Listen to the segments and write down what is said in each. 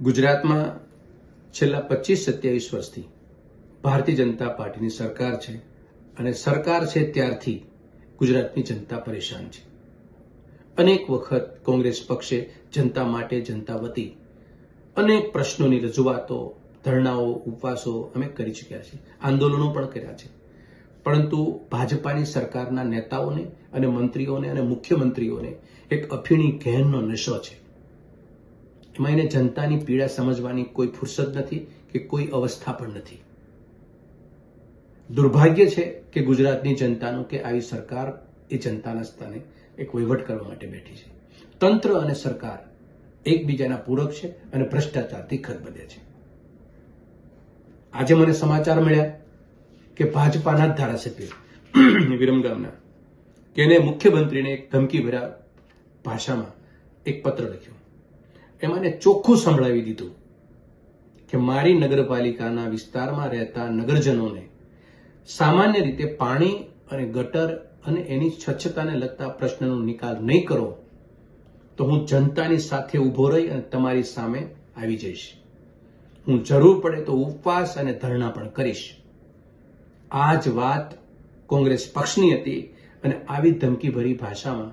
ગુજરાતમાં છેલ્લા પચીસ સત્યાવીસ વર્ષથી ભારતીય જનતા પાર્ટીની સરકાર છે અને સરકાર છે ત્યારથી ગુજરાતની જનતા પરેશાન છે. અનેક વખત કોંગ્રેસ પક્ષે જનતા માટે જનતા વતી અનેક પ્રશ્નોની રજૂઆતો, ધરણાઓ, ઉપવાસો અમે કરી ચૂક્યા છીએ. આંદોલનો પણ કર્યા છે. પરંતુ ભાજપાની સરકારના નેતાઓને અને મંત્રીઓને અને મુખ્યમંત્રીઓને એક અફીણી ઘેનનો નશો છે. એમાં એને જનતાની પીડા સમજવાની કોઈ ફુરસદ નથી કે કોઈ અવસ્થા પણ નથી. દુર્ભાગ્ય છે કે ગુજરાતની જનતાનું કે આવી સરકાર એ જનતાના સ્થાને એક વહીવટ કરવા માટે બેઠી છે. તંત્ર અને સરકાર એકબીજાના પૂરક છે અને ભ્રષ્ટાચારથી ખતબદે છે. આજે મને સમાચાર મળ્યા કે ભાજપાના જ ધારાસભ્ય વિરમગામના કે એને મુખ્યમંત્રીને એક ધમકી ભર્યા ભાષામાં એક પત્ર લખ્યો. એમાં એને ચોખ્ખું સંભળાવી દીધું કે મારી નગરપાલિકાના વિસ્તારમાં રહેતા નગરજનોને સામાન્ય રીતે પાણી અને ગટર અને એની સ્વચ્છતાને લગતા પ્રશ્નનો નિકાલ નહીં કરો, તો હું જનતાની સાથે ઊભો રહી અને તમારી સામે આવી જઈશ. હું જરૂર પડે તો ઉપવાસ અને ધરણા પણ કરીશ. આ જ વાત કોંગ્રેસ પક્ષની હતી અને આવી ધમકીભરી ભાષામાં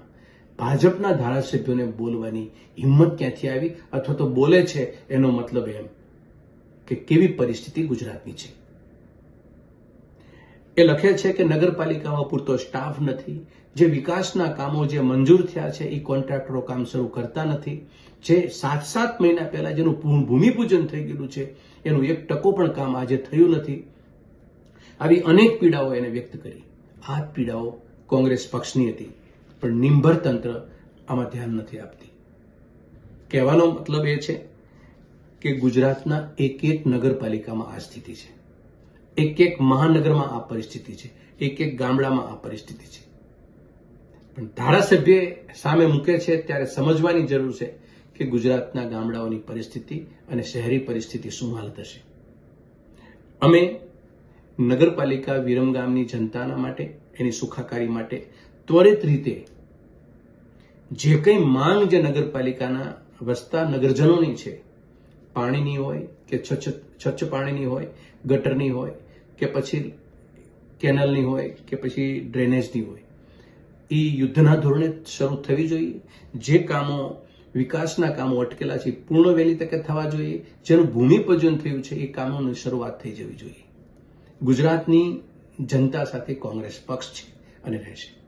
ભાજપના ધારાસભ્યોને બોલવાની હિંમત ક્યાંથી આવી? અથવા તો બોલે છે એનો મતલબ એમ કે કેવી પરિસ્થિતિ ગુજરાતની છે? એ લખે છે કે નગરપાલિકામાં પૂરતો સ્ટાફ નથી, જે વિકાસના કામો જે મંજૂર થયા છે એ કોન્ટ્રાક્ટરો કામ શરૂ કરતા નથી, જે સાત સાત મહિના પહેલા જેનું ભૂમિપૂજન થઈ ગયેલું છે, એનું એક ટકો પણ કામ આજે થયું નથી. આવી અનેક પીડાઓ એને વ્યક્ત કરી. આ પીડાઓ કોંગ્રેસ પક્ષની હતી. પણ નિંભર તંત્ર આમાં ધ્યાન નથી આપતી. કહેવાનો મતલબ એ છે કે ગુજરાતના એક એક નગરપાલિકામાં આ સ્થિતિ છે. એક એક મહાનગરમાં આ પરિસ્થિતિ છે. એક એક ગામડામાં આ પરિસ્થિતિ છે. પણ ધારાસભ્ય સામે મૂકે છે ત્યારે સમજવાની જરૂર છે કે ગુજરાતના ગામડાઓની પરિસ્થિતિ અને શહેરી પરિસ્થિતિ શું હાલ થશે અમે નગરપાલિકા વિરમગામની જનતાના માટે, એની સુખાકારી માટે ત્વરિત રીતે જે કંઈ માંગ જે નગરપાલિકાના વસતા નગરજનોની છે, પાણીની હોય કે સ્વચ્છ પાણીની હોય, ગટરની હોય કે પછી કેનલની હોય કે પછી ડ્રેનેજની હોય, એ યુદ્ધના ધોરણે શરૂ થવી જોઈએ. જે કામો, વિકાસના કામો અટકેલા છે પૂર્ણ વહેલી તકે થવા જોઈએ. જેનું ભૂમિપૂજન થયું છે, એ કામોની શરૂઆત થઈ જવી જોઈએ. ગુજરાતની જનતા સાથે કોંગ્રેસ પક્ષ છે અને રહેશે.